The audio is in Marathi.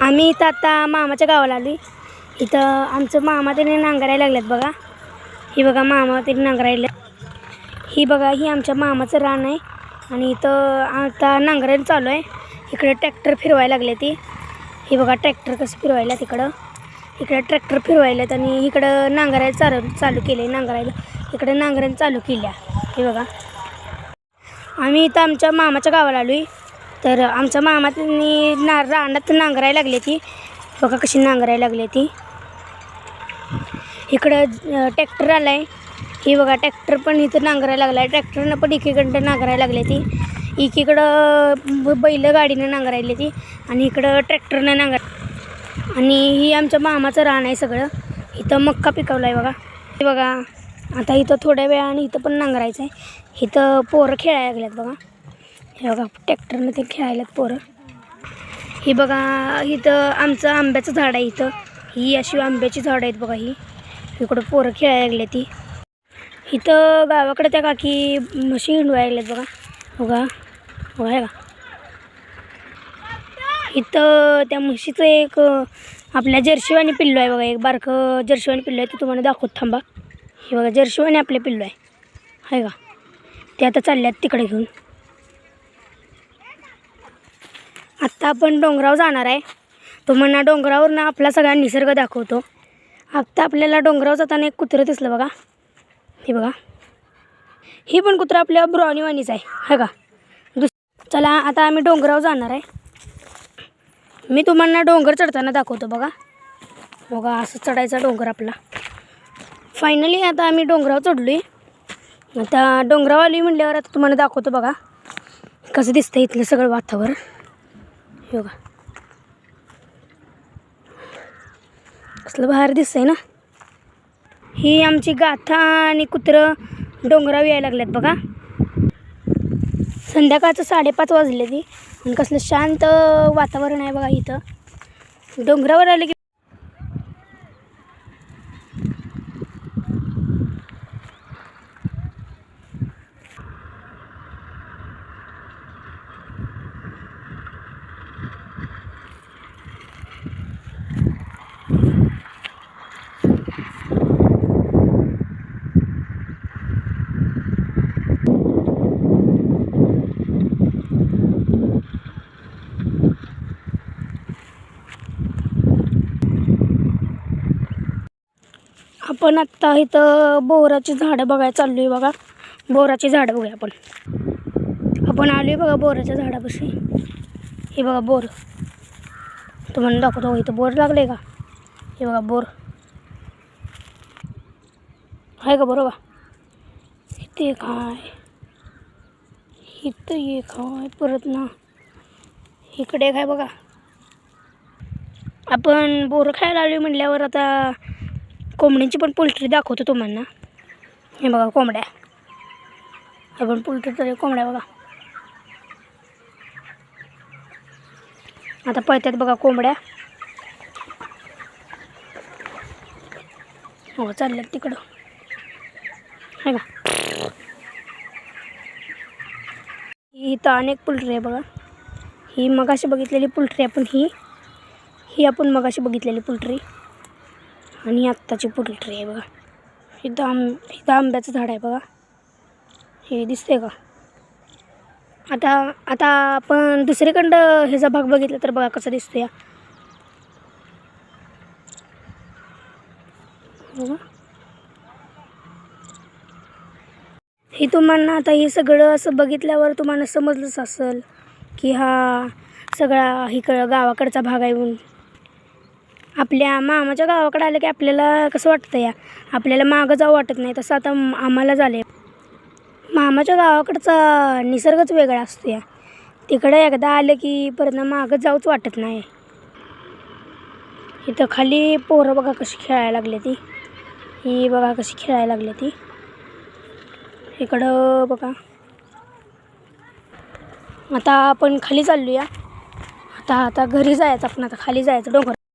आम्ही इथं आता मामाच्या गावाला आलो इथं आमचं मामा त्याने नांगरायला लागल्यात बघा. ही बघा मामा त्याने नांगरायला ही बघा ही आमच्या मामाचं रान आहे. आणि इथं आता नांगरायला चालू आहे. इकडे ट्रॅक्टर फिरवायला लागले ती ही बघा ट्रॅक्टर कसं फिरवायला तिकडं. इकडे ट्रॅक्टर फिरवायलात आणि इकडं नांगरायला चालू चालू केलं आहे नांगरायला इकडं नांगरायला चालू केल्या. हे बघा. आम्ही इथं आमच्या मामाच्या गावाला आलो आहे तर आमच्या मामा त्यांनी ना रानात नांगरायला लागली ती बघा कशी नांगरायला लागली ती इकडं ट्रॅक्टर आला आहे ही बघा ट्रॅक्टर पण इथं नांगरायला लागला आहे ट्रॅक्टरनं पण एकीकडं नांगरायला लागली ती एकीकडं बैल गाडीनं नांगरायली ती आणि इकडं ट्रॅक्टरनं नांगर आणि ही आमच्या मामाचं रान आहे सगळं. इथं मक्का पिकवला आहे बघा. हे बघा आता इथं थोड्या वेळाने इथं पण नांगरायचं आहे इथं पोरं खेळायला लागल्यात बघा. हे बघा ट्रॅक्टरनं ते खेळायलात पोरं. ही बघा इथं आमचं आंब्याचं झाड आहे इथं. ही अशी आंब्याची झाडं आहेत बघा ही. इकडं पोरं खेळायला लागले ती इथं गावाकडे त्या काकी म्हशी हिंडवायला लागल्यात बघा. बघा बघा हे का इथं त्या म्हशीचं एक आपल्या जर्शीवाणी पिल्लू आहे बघा एक बारकं जर्शीवाणी पिल्लू आहे ते तुम्हाला दाखवत थांबा. हे बघा जर्शीवाणी आपले पिल्लू आहे. आहे का ते आता चालल्यात तिकडे घेऊन. आत्ता आपण डोंगरावर जाणार आहे. तुम्हाला डोंगरावरनं आपला सगळा निसर्ग दाखवतो. आत्ता आपल्याला डोंगरावर जाताना एक कुत्रं दिसलं बघा. हे बघा. ही पण कुत्रं आपल्या ब्रॉनीवानीच आहे. हा का दुस चला आता आम्ही डोंगरावर जाणार आहे. मी तुम्हाला डोंगर चढताना दाखवतो बघा. बघा असं चढायचा डोंगर आपला. फायनली आता आम्ही डोंगरावर चढलो आहे आता डोंगरावर आली म्हटल्यावर आता तुम्हाला दाखवतो बघा. कसं दिसतं इथलं सगळं वातावरण. हे बघा कसलं बाहेर दिसतंय ना? ही आमची गाथा आणि कुत्रं डोंगरावर यायला लागल्यात बघा. संध्याकाळचं साडेपाच वाजले ती. आणि कसलं शांत वातावरण आहे बघा इथं. डोंगरावर आले की आपण आत्ता इथं बोराची झाडं बघायला चाललो आहे बघा. बोराची झाडं बघूया आपण. आपण आलो आहे बघा बोराच्या झाडापाशी. हे बघा बोर. तुम्हाला दाखवतो इथं बोर लागले का? हे बघा बोर. आहे का बरोबर इथे काय? इथं एक आहे परत ना. इकडे काय बघा? आपण बोर खायला आलो म्हटल्यावर आता कोंबडींची पण पोल्ट्री दाखवतो तुम्हाला. हे बघा कोंबड्या. आपण पोल्ट्री तर कोंबड्या बघा. आता पळतात बघा कोंबड्या. हो चालल्यात तिकडं. हे का इथं अनेक पोल्ट्री आहे बघा. ही मगाशी बघितलेली पोल्ट्री आपण ही. ही आपण मगाशी बघितलेली पोल्ट्री. आणि आत्ताची पोल्ट्री आहे बघा. इथं आंब इथं आंब्याचं झाड आहे बघा. हे दिसते का? आता आता आपण दुसरीकडं ह्याचा भाग बघितला तर बघा कसा दिसतो या हे तुम्हाला आता हे सगळं असं बघितल्यावर तुम्हाला समजलंच असेल की हा सगळा इकडं गावाकडचा भाग आहे म्हणून. आपल्या मामाच्या गावाकडे आलं की आपल्याला कसं वाटतं या? आपल्याला मागं जावं वाटत नाही. तसं आता आम्हाला झालं आहे मामाच्या गावाकडचा निसर्गच वेगळा असतो या. तिकडं एकदा आलं की परत मागं जाऊच वाटत नाही. इथं खाली पोरं बघा कशी खेळायला लागली ती. ही बघा कशी खेळायला लागली ती. इकडं बघा. आता आपण खाली चाललो या आता आता घरी जायचं आपण आता खाली जायचं डोंगर